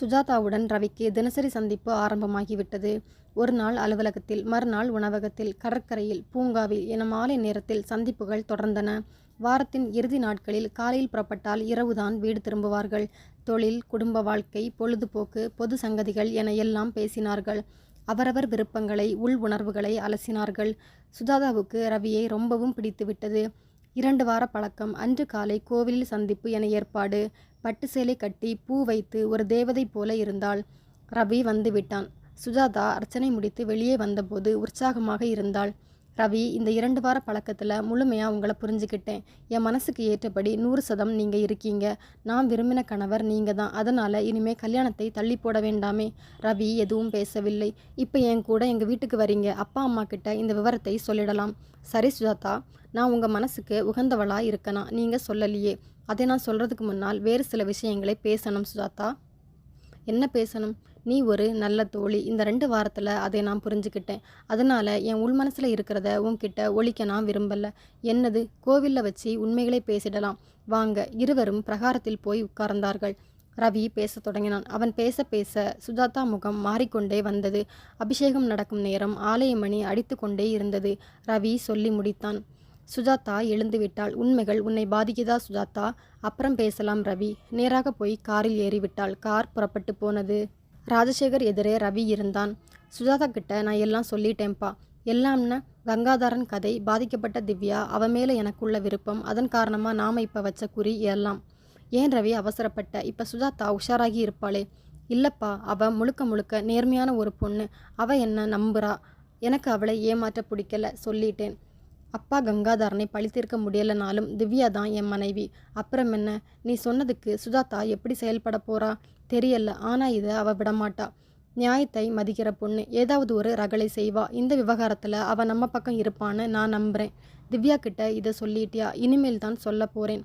சுஜாதாவுடன் ரவிக்கு தினசரி சந்திப்பு ஆரம்பமாகிவிட்டது. ஒரு நாள் அலுவலகத்தில் மறுநாள் உணவகத்தில் கடற்கரையில் பூங்காவில் என மாலை நேரத்தில் சந்திப்புகள் தொடர்ந்தன. வாரத்தின் இறுதி நாட்களில் காலையில் புறப்பட்டால் இரவுதான் வீடு திரும்புவார்கள். தொழில் குடும்ப வாழ்க்கை பொழுதுபோக்கு பொது சங்கதிகள் என எல்லாம் பேசினார்கள். அவரவர் விருப்பங்களை உள் உணர்வுகளை அலசினார்கள். சுஜாதாவுக்கு ரவியை ரொம்பவும் பிடித்துவிட்டது. இரண்டு வார பழக்கம். அன்று காலை கோவிலில் சந்திப்பு என ஏற்பாடு. பட்டு சேலை கட்டி பூ வைத்து ஒரு தேவதை போல இருந்தாள். ரவி வந்துவிட்டான் சுஜாதா அர்ச்சனை முடித்து வெளியே வந்தபோது உற்சாகமாக இருந்தாள். ரவி இந்த இரண்டு வார பழக்கத்தில் முழுமையாக உங்களை புரிஞ்சுக்கிட்டேன் என் மனசுக்கு ஏற்றபடி நூறு சதம் நீங்கள் இருக்கீங்க. நான் விரும்பின கணவர் நீங்கள் தான். அதனால் இனிமேல் கல்யாணத்தை தள்ளி போட வேண்டாமே. ரவி எதுவும் பேசவில்லை. இப்போ என் கூட எங்கள் வீட்டுக்கு வரீங்க. அப்பா அம்மா கிட்ட இந்த விவரத்தை சொல்லிடலாம். சரி சுஜாதா. நான் உங்கள் மனசுக்கு உகந்தவளாக இருக்கனா? நீங்கள் சொல்லலையே. அதை நான் சொல்கிறதுக்கு முன்னால் வேறு சில விஷயங்களை பேசணும் சுஜாதா. என்ன பேசணும்? நீ ஒரு நல்ல தோழி. இந்த ரெண்டு வாரத்தில் அதை நான் புரிஞ்சுக்கிட்டேன். அதனால் என் உள் மனசில் இருக்கிறத உன்கிட்ட ஒழிக்க நான் விரும்பலை. என்னது? கோவிலில் வச்சு உண்மைகளை பேசிடலாம். வாங்க இருவரும் பிரகாரத்தில் போய் உட்கார்ந்தார்கள். ரவி பேசத் தொடங்கினான். அவன் பேச பேச சுஜாதா முகம் மாறிக்கொண்டே வந்தது. அபிஷேகம் நடக்கும் நேரம் ஆலய மணி அடித்து கொண்டே இருந்தது. ரவி சொல்லி முடித்தான். சுஜாதா எழுந்துவிட்டாள் உண்மைகள் உன்னை பாதிக்குதா சுஜாதா? அப்புறம் பேசலாம் ரவி. நேராக போய் காரில் ஏறிவிட்டாள். கார் புறப்பட்டு போனது. ராஜசேகர் எதிரே ரவி இருந்தான். சுஜாதா கிட்ட நான் எல்லாம் சொல்லிட்டேன்ப்பா. எல்லாம்னா கங்காதரன் கதை பாதிக்கப்பட்ட திவ்யா அவ மேலே எனக்குள்ள விருப்பம். அதன் காரணமாக நாம் இப்போ வச்ச குறி எல்லாம். ஏன் ரவி அவசரப்பட்ட? இப்போ சுஜாதா உஷாராகி இருப்பாளே. இல்லைப்பா அவ முழுக்க முழுக்க நேர்மையான ஒரு பொண்ணு. அவ என்ன நம்புறா? எனக்கு அவளை ஏமாற்ற பிடிக்கல சொல்லிட்டேன். அப்பா கங்காதரனை பழித்திருக்க முடியலனாலும் திவ்யா தான் என் மனைவி. அப்புறம் என்ன? நீ சொன்னதுக்கு சுஜாதா எப்படி செயல்பட போறா? தெரியல. ஆனால் இதை அவள் விடமாட்டா. நியாயத்தை மதிக்கிற பொண்ணு. ஏதாவது ஒரு ரகளை செய்வா. இந்த விவகாரத்தில் அவள் நம்ம பக்கம் இருப்பான்னு நான் நம்புகிறேன் திவ்யா கிட்ட இதை சொல்லிட்டியா? இனிமேல் தான் சொல்ல போகிறேன்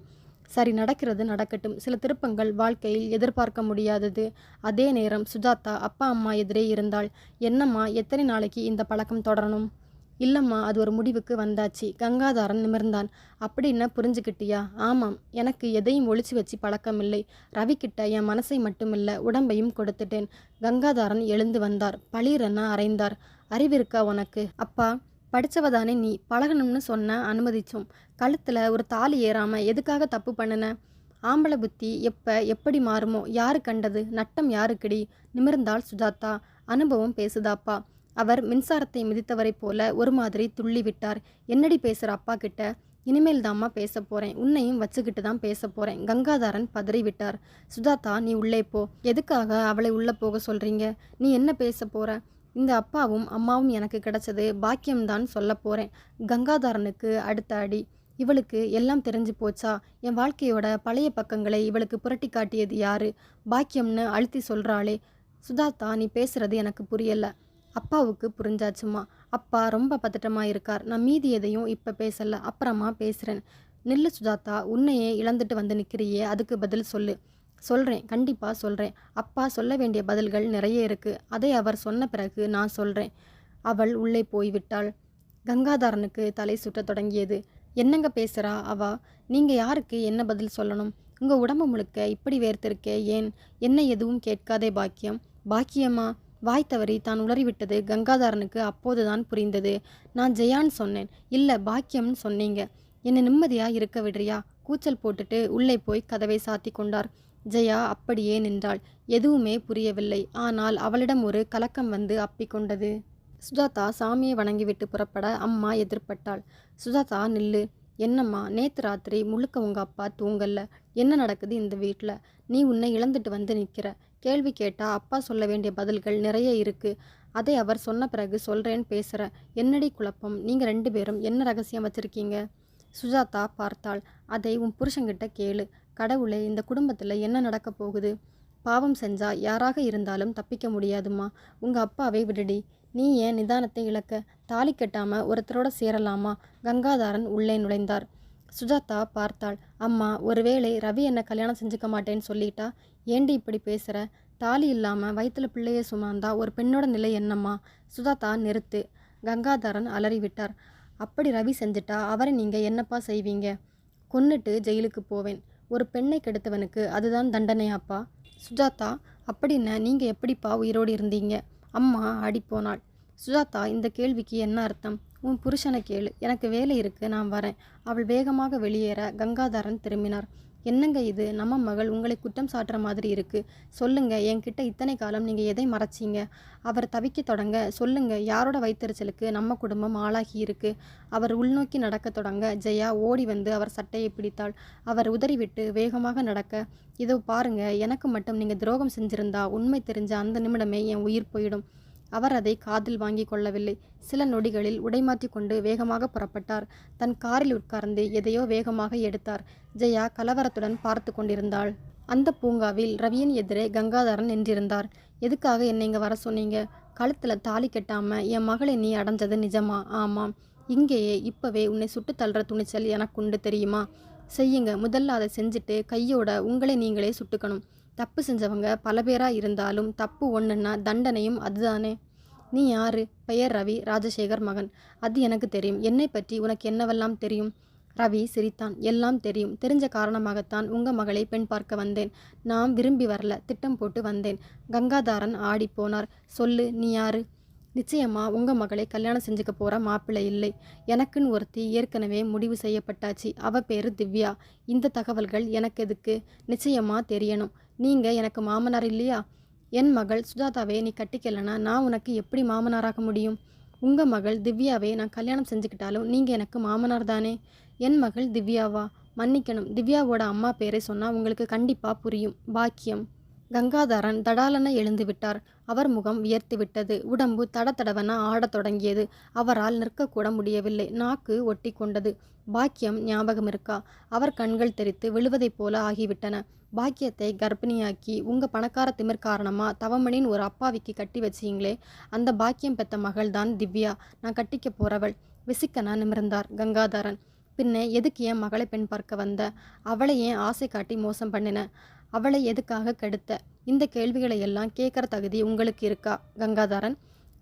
சரி நடக்கிறது நடக்கட்டும். சில திருப்பங்கள் வாழ்க்கையில் எதிர்பார்க்க முடியாதது. அதே நேரம் சுஜாதா அப்பா அம்மா எதிரே இருந்தால் என்னம்மா எத்தனை நாளைக்கு இந்த பழக்கம் தொடரணும்? இல்லைம்மா அது ஒரு முடிவுக்கு வந்தாச்சு. கங்காதாரன் நிமிர்ந்தான். அப்படின்னு புரிஞ்சுக்கிட்டியா? ஆமாம். எனக்கு எதையும் ஒழிச்சு வச்சு பழக்கம் இல்லை ரவிக்கிட்ட என் மனசை மட்டுமில்ல உடம்பையும் கொடுத்துட்டேன். கங்காதாரன் எழுந்து வந்தார். பளீரென அறைந்தார். அறிவிருக்கா உனக்கு? அப்பா படித்தவதானே நீ. பழகணும்னு சொன்ன அனுமதிச்சோம். கழுத்தில் ஒரு தாலி ஏறாமல் எதுக்காக தப்பு பண்ணுன? ஆம்பளை புத்தி எப்போ எப்படி மாறுமோ? யாரு கண்டது? நட்டம் யாருக்கிடி? நிமிர்ந்தாள் சுஜாதா. அனுபவம் பேசுதாப்பா. அவர் மின்சாரத்தை மிதித்தவரைப் போல ஒரு மாதிரி துள்ளி விட்டார் என்னடி பேசுகிற அப்பா கிட்ட? இனிமேல் தாம்மா பேச போகிறேன் உன்னையும் வச்சுக்கிட்டு தான் பேச போகிறேன் கங்காதாரன் பதறி விட்டார் நீ உள்ளே போ. எதுக்காக அவளை உள்ளே போக சொல்கிறீங்க நீ என்ன பேச போகிற இந்த அப்பாவும் அம்மாவும் எனக்கு கிடைச்சது பாக்கியம்தான் சொல்ல போகிறேன் கங்காதாரனுக்கு அடுத்த அடி. இவளுக்கு எல்லாம் தெரிஞ்சு போச்சா? என் வாழ்க்கையோட பழைய பக்கங்களை இவளுக்கு புரட்டி காட்டியது யாரு? பாக்கியம்னு அழுத்தி சொல்கிறாளே சுதாதா நீ பேசுறது எனக்கு புரியலை. அப்பாவுக்கு புரிஞ்சாச்சுமா. அப்பா ரொம்ப பதட்டமாக இருக்கார். நான் மீதி எதையும் இப்போ பேசலை அப்புறமா பேசுகிறேன் நில்லு சுஜாதா உன்னையே இழந்துட்டு வந்து நிற்கிறியே அதுக்கு பதில் சொல்லு. சொல்கிறேன் கண்டிப்பாக சொல்கிறேன் அப்பா சொல்ல வேண்டிய பதில்கள் நிறைய இருக்குது அதை அவர் சொன்ன பிறகு நான் சொல்கிறேன் அவள் உள்ளே போய்விட்டாள் கங்காதாரனுக்கு தலை சுட்ட தொடங்கியது. என்னங்க பேசுகிறா அவா? நீங்கள் யாருக்கு என்ன பதில் சொல்லணும்? உங்கள் உடம்பு முழுக்க இப்படி வேர்த்திருக்கே ஏன்? என்ன எதுவும் கேட்காதே பாக்கியம். பாக்கியமா? வாய் தவறி தான் உளறிவிட்டது. கங்காதாரனுக்கு அப்போதுதான் புரிந்தது. நான் ஜெயான்னு சொன்னேன். இல்லை பாக்கியம்னு சொன்னீங்க. என்னை நிம்மதியாக இருக்க விடுறியா? கூச்சல் போட்டுட்டு உள்ளே போய் கதவை சாத்தி கொண்டார். ஜெயா அப்படியே நின்றாள். எதுவுமே புரியவில்லை. ஆனால் அவளிடம் ஒரு கலக்கம் வந்து அப்பிக்கொண்டது சுஜாதா சாமியை வணங்கிவிட்டு புறப்பட அம்மா எதிர்ப்பட்டாள் சுஜாதா நில்லு. என்னம்மா நேத்து ராத்திரி முழுக்க உங்க அப்பா தூங்கல்ல என்ன நடக்குது இந்த வீட்டில் நீ உன்னை இழந்துட்டு வந்து நிற்கிற கேள்வி கேட்டால் அப்பா சொல்ல வேண்டிய பதில்கள் நிறைய இருக்குது அதை அவர் சொன்ன பிறகு சொல்கிறேன்னு பேசுகிறேன் என்னடி குழப்பம்? நீங்கள் ரெண்டு பேரும் என்ன ரகசியம் வச்சுருக்கீங்க? சுஜாதா பார்த்தாள். அதை உன் புருஷங்கிட்ட கேளு. கடவுளே இந்த குடும்பத்தில் என்ன நடக்க போகுது? பாவம் செஞ்சா யாராக இருந்தாலும் தப்பிக்க முடியாதும்மா. உங்கள் அப்பாவை விடுடி. நீ ஏன் நிதானத்தை இழக்க? தாலி கட்டாம ஒருத்தரோட சேரலாமா? கங்காதாரன் உள்ளே நுழைந்தார். சுஜாதா பார்த்தாள். அம்மா ஒருவேளை ரவி என்னை கல்யாணம் செஞ்சுக்க மாட்டேன்னு சொல்லிட்டா? ஏண்டி இப்படி பேசுகிற தாலி இல்லாமல் வயிற்றில் பிள்ளைய சுமந்தா ஒரு பெண்ணோட நிலை என்னம்மா? சுஜாதா நிறுத்து. கங்காதரன் அலறிவிட்டார். அப்படி ரவி செஞ்சுட்டா அவரை நீங்கள் என்னப்பா செய்வீங்க? கொன்னுட்டு ஜெயிலுக்கு போவேன். ஒரு பெண்ணை கெடுத்தவனுக்கு அதுதான் தண்டனையாப்பா? சுஜாதா அப்படின்னு நீங்கள் எப்படிப்பா உயிரோடு இருந்தீங்க? அம்மா அடிப்போனாள். சுஜாதா இந்த கேள்விக்கு என்ன அர்த்தம்? உன் புருஷனை கேளு. எனக்கு வேலை இருக்கு நான் வரேன். அவள் வேகமாக வெளியேற கங்காதரன் திரும்பினார். என்னங்க இது? நம்ம மகள் உங்களை குற்றம் சாட்டுற மாதிரி இருக்கு. சொல்லுங்க என்கிட்ட இத்தனை காலம் நீங்க எதை மறைச்சீங்க? அவர் தவிக்க தொடங்க சொல்லுங்க யாரோட வைத்தறிச்சலுக்கு நம்ம குடும்பம் ஆளாகி இருக்கு? அவர் உள்நோக்கி நடக்க தொடங்க ஜெயா ஓடி வந்து அவர் சட்டையை பிடித்தாள். அவர் உதறிவிட்டு வேகமாக நடக்க இதோ பாருங்க எனக்கு மட்டும் நீங்க துரோகம் செஞ்சிருந்தா உண்மை தெரிஞ்ச அந்த நிமிடமே என் உயிர் போயிடும். அவர் அதை காதில் வாங்கி கொள்ளவில்லை. சில நொடிகளில் உடைமாற்றி கொண்டு வேகமாக புறப்பட்டார். தன் காரில் உட்கார்ந்து எதையோ வேகமாக எடுத்தார். ஜெயா கலவரத்துடன் பார்த்து கொண்டிருந்தாள். அந்த பூங்காவில் ரவியின் எதிரே கங்காதரன் நின்றிருந்தார். எதுக்காக என்னை இங்கே வர சொன்னீங்க? கழுத்தில் தாலி கெட்டாம என் மகளை நீ அடைஞ்சது நிஜமா? ஆமாம். இங்கேயே இப்பவே உன்னை சுட்டு தள்ளுற துணிச்சல் எனக்குண்டு தெரியுமா? செய்யுங்க. முதல்ல அதை செஞ்சுட்டு கையோட உங்களை நீங்களே சுட்டுக்கணும். தப்பு செஞ்சவங்க பல பேராக இருந்தாலும் தப்பு ஒன்றுன்னா தண்டனையும் அதுதானே. நீ யாரு? பெயர் ரவி ராஜசேகர் மகன். அது எனக்கு தெரியும். என்னை பற்றி உனக்கு என்னவெல்லாம் தெரியும்? ரவி சிரித்தான். எல்லாம் தெரியும். தெரிஞ்ச காரணமாகத்தான் உங்க மகளை பெண் பார்க்க வந்தேன். நான் விரும்பி வரல. திட்டம் போட்டு வந்தேன். கங்காதாரன் ஆடி போனார். சொல்லு நீ யாரு? நிச்சயமா உங்க மகளை கல்யாணம் செஞ்சுக்க போற மாப்பிள்ளை இல்லை. எனக்குன்னு ஒருத்தி ஏற்கனவே முடிவு செய்யப்பட்டாச்சு. அவ பேரு திவ்யா. இந்த தகவல்கள் எனக்கு எதுக்கு? நிச்சயமா தெரியணும். நீங்கள் எனக்கு மாமனார் இல்லையா? என் மகள் சுஜாதாவை நீ கட்டிக்கலனா நான் உனக்கு எப்படி மாமனாராக முடியும்? உங்கள் மகள் திவ்யாவை நான் கல்யாணம் செஞ்சுக்கிட்டாலும் நீங்கள் எனக்கு மாமனார் தானே? என் மகள் திவ்யாவா? மன்னிக்கணும். திவ்யாவோட அம்மா பேரை சொன்னால் உங்களுக்கு கண்டிப்பாக புரியும். பாக்கியம். கங்காதரன் தடாலென எழுந்துவிட்டார். அவர் முகம் வியர்த்துவிட்டது உடம்பு தடதடவென ஆடத் தொடங்கியது. அவரால் நிற்கக்கூட முடியவில்லை. நாக்கு ஒட்டி கொண்டது. பாக்கியம் ஞாபகம் இருக்கா அவர் கண்கள் தெரித்து விழுவதைப் போல ஆகிவிட்டன. பாக்கியத்தை கர்ப்பிணியாக்கி உங்க பணக்கார திமிர் காரணமா? தவமணின் ஒரு அப்பாவிக்கு கட்டி வச்சீங்களே. அந்த பாக்கியம் பெத்த மகள்தான் திவ்யா. நான் கட்டிக்க போறவள். விசிக்கன நிமிர்ந்தார் கங்காதரன். பின்னே எதுக்கு ஏன் மகளை பெண் பார்க்க வந்த? அவளை ஏன் ஆசை காட்டி மோசம் பண்ணின? அவளை எதுக்காக கெடுத்த? இந்த கேள்விகளை எல்லாம் கேட்குற தகுதி உங்களுக்கு இருக்கா? கங்காதரன்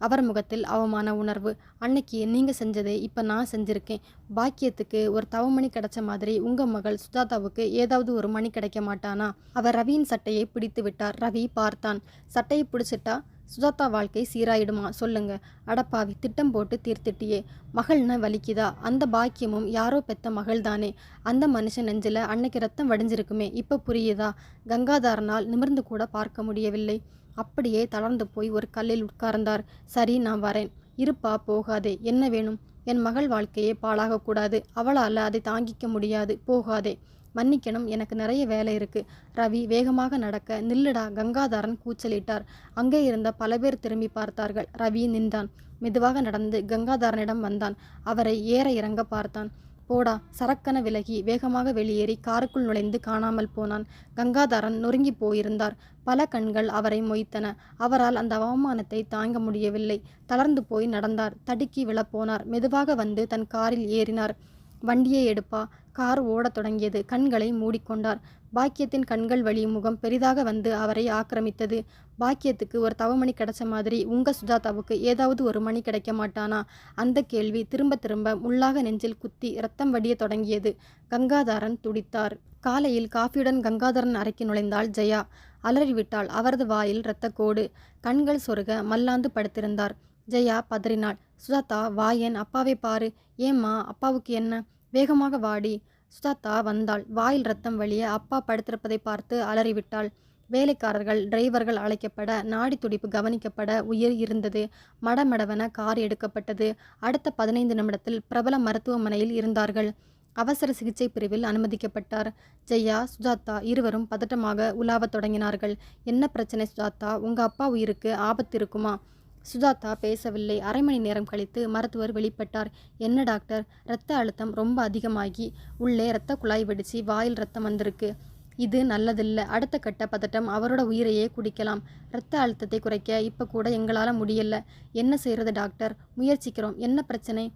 அவர் முகத்தில் அவமான உணர்வு. அன்னைக்கு நீங்கள் செஞ்சதே இப்போ நான் செஞ்சுருக்கேன். பாக்கியத்துக்கு ஒரு தவமணி கிடைச்ச மாதிரி உங்கள் மகள் சுஜாதாவுக்கு ஏதாவது ஒரு மணி கிடைக்க மாட்டானா? அவர் ரவியின் சட்டையை பிடித்து விட்டார். ரவி பார்த்தான். சட்டையை பிடிச்சிட்டா சுஜாதா வாழ்க்கை சீராயிடுமா? சொல்லுங்க. அடப்பாவி திட்டம் போட்டு தீர்த்திட்டியே. மகள்னா வலிக்குதா? அந்த பாக்கியமும் யாரோ பெத்த மகள் தானே. அந்த மனுஷன் நெஞ்சில் அன்னைக்கு ரத்தம் வடிஞ்சிருக்குமே. இப்போ புரியுதா? கங்காதாரனால் நிமிர்ந்து கூட பார்க்க முடியவில்லை. அப்படியே தளர்ந்து போய் ஒரு கல்லில் உட்கார்ந்தார். சரி நான் வரேன். இருப்பா போகாதே. என்ன வேணும்? என் மகள் வாழ்க்கையே பாழாகக்கூடாது அவளால் அதை தாங்கிக்க முடியாது. போகாதே. மன்னிக்கணும். எனக்கு நிறைய வேலை இருக்கு. ரவி வேகமாக நடக்க நில்லுடா. கங்காதாரன் கூச்சலிட்டார். அங்கே இருந்த பல பேர் திரும்பி பார்த்தார்கள். ரவி நின்றான். மெதுவாக நடந்து கங்காதாரனிடம் வந்தான். அவரை ஏற இறங்க பார்த்தான். போடா சரக்கன விலகி வேகமாக வெளியேறி காருக்குள் நுழைந்து காணாமல் போனான். கங்காதரன் நொறுங்கி போயிருந்தார். பல கண்கள் அவரை மொய்த்தன. அவரால் அந்த அவமானத்தை தாங்க முடியவில்லை. தளர்ந்து போய் நடந்தார். தடுக்கி விழப்போனார். மெதுவாக வந்து தன் காரில் ஏறினார். வண்டியை எடுப்பா. கார் ஓடத் தொடங்கியது. கண்களை மூடிக்கொண்டார். பாக்கியத்தின் கண்கள் வழி முகம் பெரிதாக வந்து அவரை ஆக்கிரமித்தது. பாக்கியத்துக்கு ஒரு தவமணி கிடைச்ச மாதிரி உங்க சுஜாதாவுக்கு ஏதாவது ஒரு மணி கிடைக்க மாட்டானா? அந்த கேள்வி திரும்ப திரும்ப முள்ளாக நெஞ்சில் குத்தி ரத்தம் வடிய தொடங்கியது. கங்காதாரன் துடித்தார். காலையில் காஃபியுடன் கங்காதரன் அறைக்கு நுழைந்தாள் ஜெயா. அலறிவிட்டாள் அவரது வாயில் இரத்தக்கோடு. கண்கள் சொருக மல்லாந்து படுத்திருந்தார். ஜெயா பதறினாள். சுஜாதா வாயன் அப்பாவை பாரு. ஏம்மா அப்பாவுக்கு என்ன? வேகமாக வாடி. சுஜாதா வந்தாள். வாயில் ரத்தம் வழிய அப்பா படுத்திருப்பதை பார்த்து அலறிவிட்டாள். வேலைக்காரர்கள் டிரைவர்கள் அழைக்கப்பட நாடி துடிப்பு கவனிக்கப்பட உயிர் இருந்தது. மடமடவென கார் எடுக்கப்பட்டது. அடுத்த பதினைந்து நிமிடத்தில் பிரபல மருத்துவமனையில் இருந்தார்கள். அவசர சிகிச்சை பிரிவில் அனுமதிக்கப்பட்டார். ஜெயா சுஜாதா இருவரும் பதட்டமாக உலாவத் தொடங்கினார்கள். என்ன பிரச்சனை சுஜாதா? உங்க அப்பா உயிருக்கு ஆபத்து இருக்குமா? சுஜாதா பேசவில்லை. அரை மணி நேரம் கழித்து மருத்துவர் வெளிப்பட்டார். என்ன டாக்டர்? இரத்த அழுத்தம் ரொம்ப அதிகமாகி உள்ளே இரத்த குழாய் வெடிச்சு வாயில் ரத்தம் வந்திருக்கு. இது நல்லதில்ல. அடுத்த கட்ட பதட்டம் அவரோட உயிரையே குடிக்கலாம். இரத்த அழுத்தத்தை குறைக்க இப்போ கூட எங்களால் முடியல. என்ன செய்கிறது டாக்டர்? முயற்சிக்கிறோம். என்ன பிரச்சனை?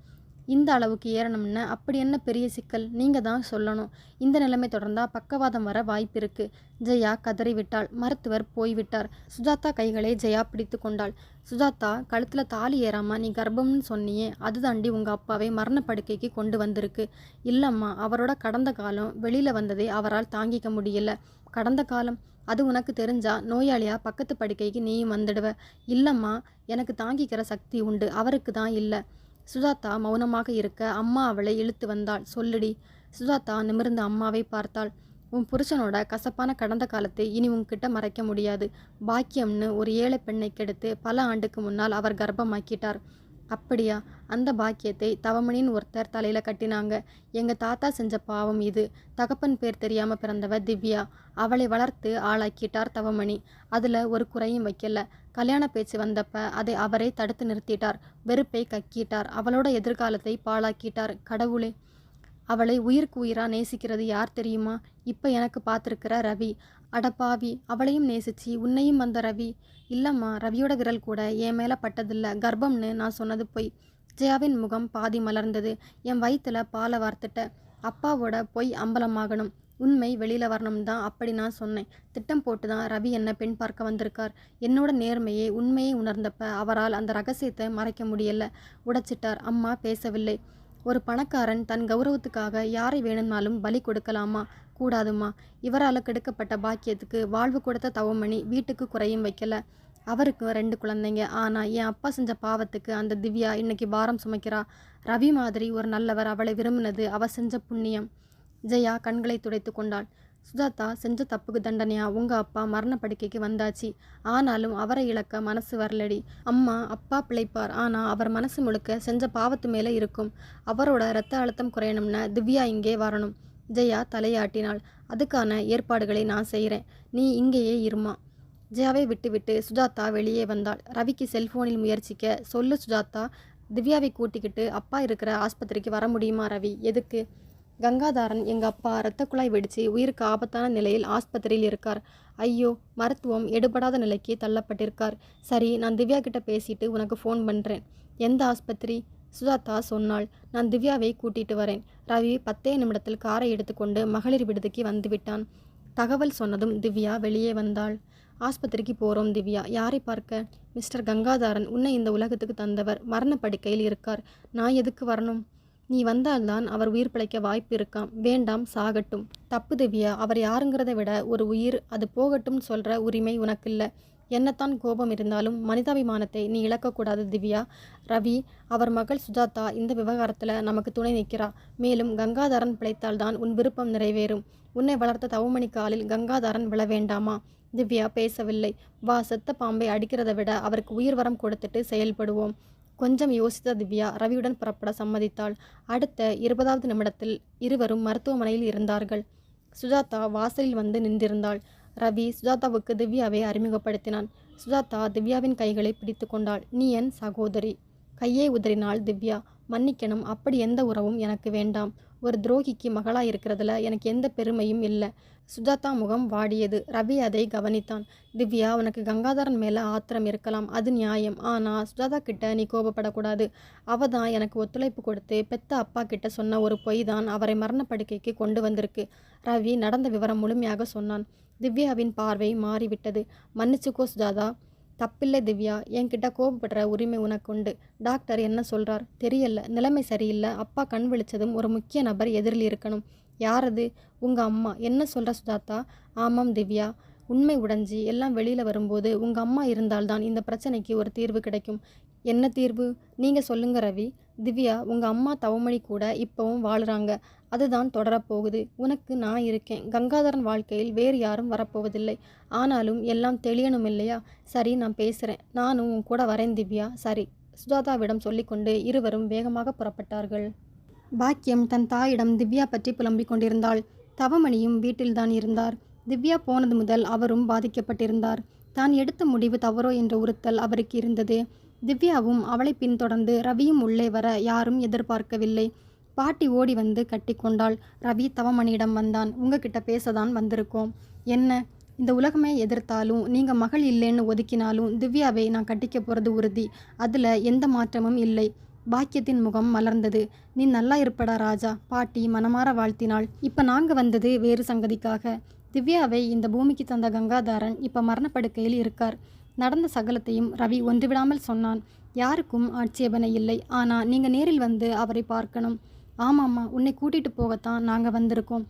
இந்த அளவுக்கு ஏறணும்னு அப்படி என்ன பெரிய சிக்கல்? நீங்கள் தான் சொல்லணும். இந்த நிலைமை தொடர்ந்தால் பக்கவாதம் வர வாய்ப்பு இருக்குது ஜெயா கதறிவிட்டாள். மருத்துவர் போய்விட்டார். சுஜாதா கைகளை ஜெயா பிடித்து கொண்டாள். சுஜாதா கழுத்தில் தாலி ஏறாமல் நீ கர்ப்பம்னு சொன்னியே அதுதாண்டி உங்கள் அப்பாவை மரண படுக்கைக்கு கொண்டு வந்திருக்கு. இல்லைம்மா அவரோட கடந்த காலம் வெளியில் வந்ததை அவரால் தாங்கிக்க முடியல. கடந்த காலம்? அது உனக்கு தெரிஞ்சா நோயாளியாக பக்கத்து படுக்கைக்கு நீயும் வந்துடுவ. இல்லைம்மா எனக்கு தாங்கிக்கிற சக்தி உண்டு. அவருக்கு தான் இல்லை. சுஜாதா மௌனமாக இருக்க அம்மா அவளை இழுத்து வந்தாள். சொல்லுடி. சுஜாதா நிமிர்ந்து அம்மாவை பார்த்தாள். உன் புருஷனோட கசப்பான கடந்த காலத்தை இனி உன்கிட்ட மறைக்க முடியாது. பாக்கியம்னு ஒரு ஏழை பெண்ணை கெடுத்து பல ஆண்டுக்கு முன்னால் அவர் கர்ப்பமாக்கிட்டார். அப்படியா? அந்த பாக்கியத்தை தவமணின்னு ஒருத்தர் தலையில் கட்டினாங்க. எங்கள் தாத்தா செஞ்ச பாவம் இது. தகப்பன் பேர் தெரியாமல் பிறந்தவ திவ்யா. அவளை வளர்த்து ஆளாக்கிட்டார் தவமணி. அதில் ஒரு குறையும் வைக்கல. கல்யாண பேச்சு வந்தப்ப அதை அவரே தடுத்து நிறுத்திட்டார். வெறுப்பை கக்கிட்டார். அவளோட எதிர்காலத்தை பாழாக்கிட்டார். கடவுளே. அவளை உயிருக்கு உயிரா நேசிக்கிறது யார் தெரியுமா? இப்போ எனக்கு பார்த்துருக்கிற ரவி. அடப்பாவி அவளையும் நேசிச்சு உன்னையும் வந்த ரவி. இல்லைம்மா ரவியோட விரல் கூட என் மேலே பட்டதில்ல. கர்ப்பம்னு நான் சொன்னது பொய். ஜெயாவின் முகம் பாதி மலர்ந்தது. என் வயிற்றுல பாலை வார்த்துட்ட. அப்பாவோட பொய் அம்பலமாகணும். உண்மை வெளியில் வரணும் தான் அப்படி நான் சொன்னேன். திட்டம் போட்டு தான் ரவி என்னை பெண் பார்க்க வந்திருக்கார். என்னோட நேர்மையை உண்மையை உணர்ந்தப்ப அவரால் அந்த ரகசியத்தை மறைக்க முடியல. உடைச்சிட்டார். அம்மா பேசவில்லை. ஒரு பணக்காரன் தன் கௌரவத்துக்காக யாரை வேணும்னாலும் பலி கொடுக்கலாமா? கூடாதுமா. இவரால் கெடுக்கப்பட்ட பாக்கியத்துக்கு வாழ்வு கொடுத்த தவமணி வீட்டுக்கு குறையும் வைக்கல. அவருக்கு ரெண்டு குழந்தைங்க. ஆனால் என் அப்பா செஞ்ச பாவத்துக்கு அந்த திவ்யா இன்னைக்கு பாரம் சுமைக்கிறா. ரவி மாதிரி ஒரு நல்லவர் அவளை விரும்பினது அவ செஞ்ச புண்ணியம். ஜெயா கண்களை துடைத்து கொண்டாள். சுஜாதா செஞ்ச தப்புக்கு தண்டனையா? உங்க அப்பா மரண படுக்கைக்கு வந்தாச்சு. ஆனாலும் அவரை இழக்க மனசு வரலடி. அம்மா அப்பா பிழைப்பார். ஆனா அவர் மனசு முழுக்க செஞ்ச பாவத்து மேலே இருக்கும். அவரோட இரத்த அழுத்தம் குறையணும்னா திவ்யா இங்கே வரணும். ஜெயா தலையாட்டினாள். அதுக்கான ஏற்பாடுகளை நான் செய்கிறேன் நீ இங்கேயே இருமா. ஜெயாவை விட்டுவிட்டு சுஜாதா வெளியே வந்தாள். ரவிக்கு செல்போனில் முயற்சிக்க சொல்லு சுஜாதா. திவ்யாவை கூட்டிக்கிட்டு அப்பா இருக்கிற ஆஸ்பத்திரிக்கு வர முடியுமா ரவி? எதுக்கு? கங்காதாரன் எங்கள் அப்பா இரத்த குழாய் வெடித்து உயிருக்கு ஆபத்தான நிலையில் ஆஸ்பத்திரியில் இருக்கார். ஐயோ மருத்துவம் எடுபடாத நிலைக்கு தள்ளப்பட்டிருக்கார். சரி நான் திவ்யா கிட்ட பேசிட்டு உனக்கு ஃபோன் பண்ணுறேன் எந்த ஆஸ்பத்திரி? சுஜாதா சொன்னாள். நான் திவ்யாவை கூட்டிட்டு வரேன். ரவி பத்தே நிமிடத்தில் காரை எடுத்துக்கொண்டு மகளிர் விடுதிக்கு வந்துவிட்டான் தகவல் சொன்னதும் திவ்யா வெளியே வந்தாள். ஆஸ்பத்திரிக்கு போகிறோம் திவ்யா. யாரை பார்க்க? மிஸ்டர் கங்காதாரன் உன்னை இந்த உலகத்துக்கு தந்தவர். மரண படுக்கையில் இருக்கார். நான் எதுக்கு வரணும்? நீ வந்தால்தான் அவர் உயிர் பிழைக்க வாய்ப்பு இருக்காம். வேண்டாம் சாகட்டும். தப்பு திவ்யா அவர் யாருங்கிறத விட ஒரு உயிர் அது போகட்டும் சொல்கிற உரிமை உனக்கு இல்லை என்னத்தான் கோபம் இருந்தாலும் மனிதாபிமானத்தை நீ இழக்கக்கூடாது திவ்யா. ரவி அவர் மகள் சுஜாதா இந்த விவகாரத்தில் நமக்கு துணை நிற்கிறா மேலும் கங்காதரன் பிழைத்தால்தான் உன் விருப்பம் நிறைவேறும். உன்னை வளர்த்த தவமணி காலில் கங்காதரன் விழ வேண்டாமா? திவ்யா பேசவில்லை. வா செத்த பாம்பை அடிக்கிறதை விட அவருக்கு உயிர் வரம் கொடுத்துட்டு செயல்படுவோம். கொஞ்சம் யோசித்த திவ்யா ரவியுடன் புறப்பட சம்மதித்தாள். அடுத்த இருபதாவது நிமிடத்தில் இருவரும் மருத்துவமனையில் இருந்தார்கள். சுஜாதா வாசலில் வந்து நின்றிருந்தாள். ரவி சுஜாதாவுக்கு திவ்யாவை அறிமுகப்படுத்தினான். சுஜாதா திவ்யாவின் கைகளை பிடித்து கொண்டாள். நீ என் சகோதரி. கையை உதறினாள் திவ்யா. மன்னிக்கணும். அப்படி எந்த உறவும் எனக்கு வேண்டாம். ஒரு துரோகிக்கு மகளாக இருக்கிறதுல எனக்கு எந்த பெருமையும் இல்லை. சுஜாதா முகம் வாடியது. ரவி அதை கவனித்தான். திவ்யா உனக்கு கங்காதரன் மேலே ஆத்திரம் இருக்கலாம். அது நியாயம். ஆனால் சுஜாதா கிட்ட நீ கோபப்படக்கூடாது. அவ தான் எனக்கு ஒத்துழைப்பு கொடுத்து பெத்த அப்பா கிட்ட சொன்ன ஒரு பொய் தான் அவரை மரணப்படுக்கைக்கு கொண்டு வந்திருக்கு. ரவி நடந்த விவரம் முழுமையாக சொன்னான். திவ்யாவின் பார்வை மாறிவிட்டது. மன்னிச்சுக்கோ சுஜாதா. தப்பில்லை திவ்யா. என்கிட்ட கோபப்படுற உரிமை உனக்கு உண்டு டாக்டர் என்ன சொல்கிறார் தெரியல. நிலைமை சரியில்லை. அப்பா கண் விழிச்சதும் ஒரு முக்கிய நபர் எதிரில் இருக்கணும். யாரது? உங்கள் அம்மா. என்ன சொல்கிற சுஜாதா? ஆமாம் திவ்யா. உண்மை உடைஞ்சி எல்லாம் வெளியில் வரும்போது உங்கள் அம்மா இருந்தால்தான் இந்த பிரச்சனைக்கு ஒரு தீர்வு கிடைக்கும். என்ன தீர்வு? நீங்கள் சொல்லுங்க ரவி. திவ்யா உங்கள் அம்மா தவமணி கூட இப்போவும் வாழுறாங்க. அதுதான் தொடரப்போகுது. உனக்கு நான் இருக்கேன். கங்காதரன் வாழ்க்கையில் வேறு யாரும் வரப்போவதில்லை. ஆனாலும் எல்லாம் தெளியணும் இல்லையா சரி நான் பேசுகிறேன் நானும் உன் கூட வரேன் திவ்யா. சரி. சுஜாதாவிடம் சொல்லிக்கொண்டு இருவரும் வேகமாக புறப்பட்டார்கள். பாக்கியம் தன் தாயிடம் திவ்யா பற்றி புலம்பிக் கொண்டிருந்தாள். தவமணியும் வீட்டில்தான் இருந்தார். திவ்யா போனது முதல் அவரும் பாதிக்கப்பட்டிருந்தார். தான் எடுத்த முடிவு தவறோ என்ற உறுத்தல் அவருக்கு இருந்தது. திவ்யாவும் அவளை பின்தொடர்ந்து ரவியும் உள்ளே வர யாரும் எதிர்பார்க்கவில்லை. பாட்டி ஓடி வந்து கட்டிக்கொண்டாள். ரவி தவமணியிடம் வந்தான். உங்ககிட்ட பேசதான் வந்திருக்கோம். என்ன? இந்த உலகமே எதிர்த்தாலும் நீங்கள் மகள் இல்லைன்னு ஒதுக்கினாலும் திவ்யாவை நான் கட்டிக்க போகிறது உறுதி. அதில் எந்த மாற்றமும் இல்லை. பாக்கியத்தின் முகம் மலர்ந்தது. நீ நல்லா இருப்படா ராஜா. பாட்டி மனமாற வாழ்த்தினாள். இப்போ நாங்கள் வந்தது வேறு சங்கதிக்காக. திவ்யாவை இந்த பூமிக்கு தந்த கங்காதாரன் இப்போ மரணப்படுக்கையில் இருக்கார். நடந்த சகலத்தையும் ரவி ஒன்றுவிடாமல் சொன்னான். யாருக்கும் ஆட்சேபனை இல்லை. ஆனால் நீங்கள் நேரில் வந்து அவரை பார்க்கணும். ஆமாம்மா உன்னை கூட்டிகிட்டு போகத்தான் நாங்கள் வந்திருக்கோம்.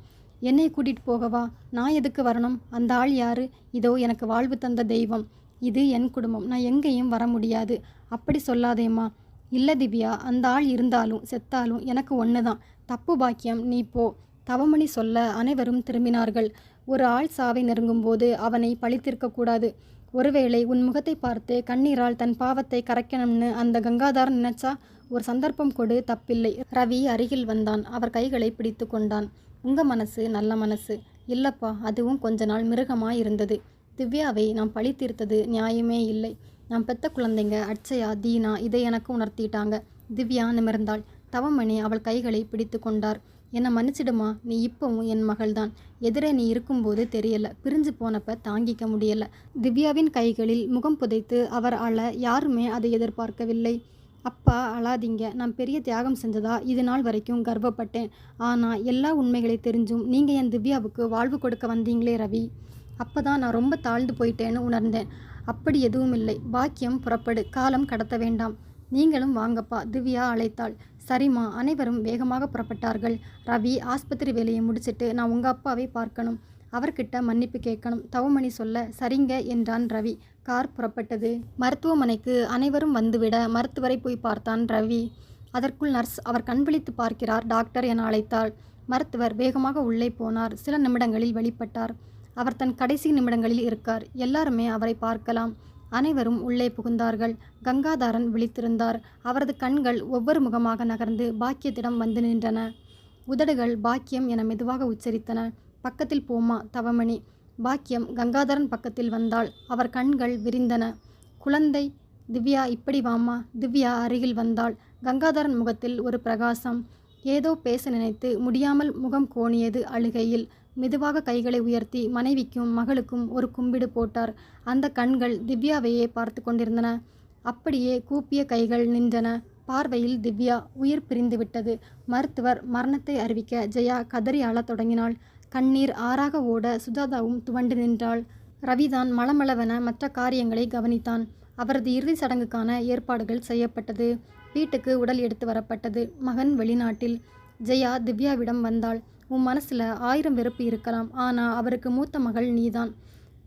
என்னை கூட்டிகிட்டு போகவா? நான் எதுக்கு வரணும்? அந்த ஆள் யாரு? இதோ எனக்கு வாழ்வு தந்த தெய்வம். இது என் குடும்பம். நான் எங்கேயும் வர முடியாது. அப்படி சொல்லாதேம்மா. இல்லை திவ்யா அந்த ஆள் இருந்தாலும் செத்தாலும் எனக்கு ஒன்று தான் தப்பு பாக்கியம் நீ போ. தவமணி சொல்ல அனைவரும் திரும்பினார்கள். ஒரு ஆள் சாவை நெருங்கும்போது அவனை பழித்திருக்கக்கூடாது ஒருவேளை உன் முகத்தை பார்த்து கண்ணீரால் தன் பாவத்தை கரைக்கணும்னு அந்த கங்காதாரன் நினைச்சா ஒரு சந்தர்ப்பம் கொடு தப்பில்லை. ரவி அருகில் வந்தான். அவர் கைகளை பிடித்து கொண்டான். உங்க மனசு நல்ல மனசு. இல்லப்பா அதுவும் கொஞ்ச நாள் மிருகமா இருந்தது. திவ்யாவை நாம் பழி தீர்த்தது நியாயமே இல்லை. நாம் பெத்த குழந்தைங்க அட்சயா தீனா இதை எனக்கு உணர்த்திட்டாங்க. திவ்யா நிமிர்ந்தாள். தவமணி அவள் கைகளை பிடித்து கொண்டார். என்னை மன்னிச்சிடுமா? நீ இப்பவும் என் மகள்தான். எதிரே நீ இருக்கும்போது தெரியல. பிரிஞ்சு போனப்ப தாங்கிக்க முடியல. திவ்யாவின் கைகளில் முகம் புதைத்து அவர் அழ யாருமே அதை எதிர்பார்க்கவில்லை. அப்பா அழாதீங்க. நான் பெரிய தியாகம் செஞ்சதா? இது நாள் வரைக்கும் கர்வப்பட்டேன். ஆனால் எல்லா உண்மைகளை தெரிஞ்சும் நீங்கள் என் திவ்யாவுக்கு வாழ்வு கொடுக்க வந்தீங்களே ரவி. அப்போ தான் நான் ரொம்ப தாழ்ந்து போயிட்டேன்னு உணர்ந்தேன். அப்படி எதுவும் இல்லை பாக்கியம் புறப்படு. காலம் கடத்த வேண்டாம். நீங்களும் வாங்கப்பா திவ்யா அழைத்தாள். சரிம்மா. அனைவரும் வேகமாக புறப்பட்டார்கள். ரவி ஆஸ்பத்திரி வேலையை முடிச்சிட்டு நான் உங்கள் அப்பாவை பார்க்கணும். அவர்கிட்ட மன்னிப்பு கேட்கணும். தவமணி சொல்ல சரிங்க என்றான் ரவி. கார் புறப்பட்டது. மருத்துவமனைக்கு அனைவரும் வந்துவிட மருத்துவரை போய் பார்த்தான் ரவி. அதற்குள் நர்ஸ் அவர் கண் விழித்து பார்க்கிறார் டாக்டர் என அழைத்தாள். மருத்துவர் வேகமாக உள்ளே போனார். சில நிமிடங்களில் வெளிப்பட்டார். அவர் தன் கடைசி நிமிடங்களில் இருக்கார். எல்லாருமே அவரை பார்க்கலாம். அனைவரும் உள்ளே புகுந்தார்கள். கங்காதாரன் விழித்திருந்தார். அவரது கண்கள் ஒவ்வொரு முகமாக நகர்ந்து பாக்கியத்திடம் வந்து நின்றன. உதடுகள் பாக்கியம் என மெதுவாக உச்சரித்தன. பக்கத்தில் போமா தவமணி. பாக்கியம் கங்காதரன் பக்கத்தில் வந்தாள். அவர் கண்கள் விரிந்தன. குழந்தை திவ்யா இப்படி வாமா? திவ்யா அருகில் வந்தாள். கங்காதரன் முகத்தில் ஒரு பிரகாசம். ஏதோ பேச நினைத்து முடியாமல் முகம் கோணியது அழுகையில். மெதுவாக கைகளை உயர்த்தி மனைவிக்கும் மகளுக்கும் ஒரு கும்பிடு போட்டார். அந்த கண்கள் திவ்யாவையே பார்த்து கொண்டிருந்தன. அப்படியே கூப்பிய கைகள் நின்றன. பார்வையில் திவ்யா உயிர் பிரிந்து விட்டது. மருத்துவர் மரணத்தை அறிவிக்க ஜெயா கதறி அழத் தொடங்கினாள். கண்ணீர் ஆறாக ஓட சுஜாதாவும் துவண்டு நின்றாள். ரவிதான் மளமளவென மற்ற காரியங்களை கவனித்தான். அவரது இறுதி சடங்குக்கான ஏற்பாடுகள் செய்யப்பட்டது. வீட்டுக்கு உடல் எடுத்து வரப்பட்டது. மகன் வெளிநாட்டில். ஜெயா திவ்யாவிடம் வந்தாள். உன் மனசில் ஆயிரம் வெறுப்பு இருக்கலாம். ஆனால் அவருக்கு மூத்த மகள் நீதான்.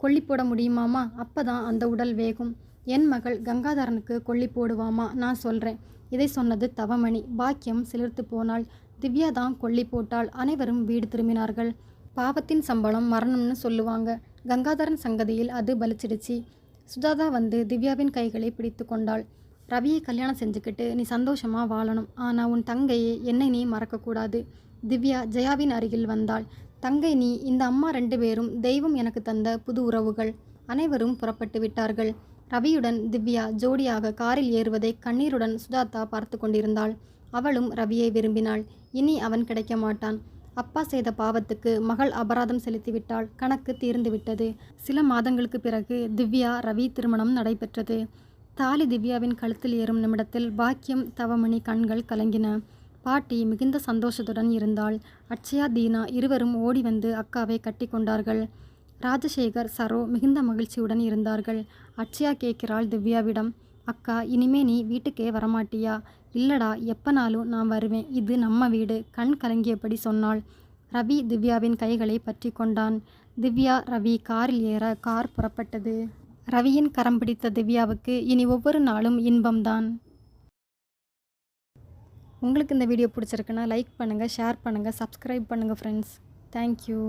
கொல்லி போட முடியுமாமா? அப்பதான் அந்த உடல் வேகும். என் மகள் கங்காதரனுக்கு கொல்லி போடுவாமா? நான் சொல்கிறேன் இதை சொன்னது தவமணி. பாக்கியம் சிலிர்த்து போனாள். திவ்யா தான் கொல்லி போட்டால் அனைவரும் வீடு திரும்பினார்கள். பாவத்தின் சம்பளம் மரணம்னு சொல்லுவாங்க. கங்காதரன் சங்கதியில் அது பலிச்சிடுச்சு. சுஜாதா வந்து திவ்யாவின் கைகளை பிடித்து கொண்டாள். ரவியை கல்யாணம் செஞ்சுக்கிட்டு நீ சந்தோஷமாக வாழணும். ஆனால் உன் தங்கையை என்னை நீ மறக்கக்கூடாது. திவ்யா ஜெயாவின் அருகில் வந்தாள். தங்கை நீ இந்த அம்மா ரெண்டு பேரும் தெய்வம் எனக்கு தந்த புது உறவுகள். அனைவரும் புறப்பட்டு விட்டார்கள். ரவியுடன் திவ்யா ஜோடியாக காரில் ஏறுவதை கண்ணீருடன் சுஜாதா பார்த்து கொண்டிருந்தாள். அவளும் ரவியை விரும்பினாள். இனி அவன் கிடைக்க மாட்டான். அப்பா செய்த பாவத்துக்கு மகள் அபராதம் செலுத்திவிட்டாள் கணக்கு தீர்ந்து விட்டது. சில மாதங்களுக்கு பிறகு திவ்யா ரவி திருமணம் நடைபெற்றது. தாலி திவ்யாவின் கழுத்தில் ஏறும் நிமிடத்தில் பாக்கியம் தவமணி கண்கள் கலங்கின. பாட்டி மிகுந்த சந்தோஷத்துடன் இருந்தாள். அட்சயா தீனா இருவரும் ஓடி வந்து அக்காவை கட்டி கொண்டார்கள். ராஜசேகர் சரோ மிகுந்த மகிழ்ச்சியுடன் இருந்தார்கள். அட்சயா கேட்கிறாள் திவ்யாவிடம் அக்கா இனிமே நீ வீட்டுக்கே வரமாட்டியா? இல்லடா எப்பனாலும் நான் வருவேன். இது நம்ம வீடு கண் கலங்கியபடி சொன்னாள். ரவி திவ்யாவின் கைகளை பற்றி கொண்டான். திவ்யா ரவி காரில் ஏற கார் புறப்பட்டது. ரவியின் கரம் பிடித்த திவ்யாவுக்கு இனி ஒவ்வொரு நாளும் இன்பம்தான். உங்களுக்கு இந்த வீடியோ பிடிச்சிருக்குன்னா லைக் பண்ணுங்கள் ஷேர் பண்ணுங்கள் சப்ஸ்கிரைப் பண்ணுங்கள் ஃப்ரெண்ட்ஸ் தேங்க்யூ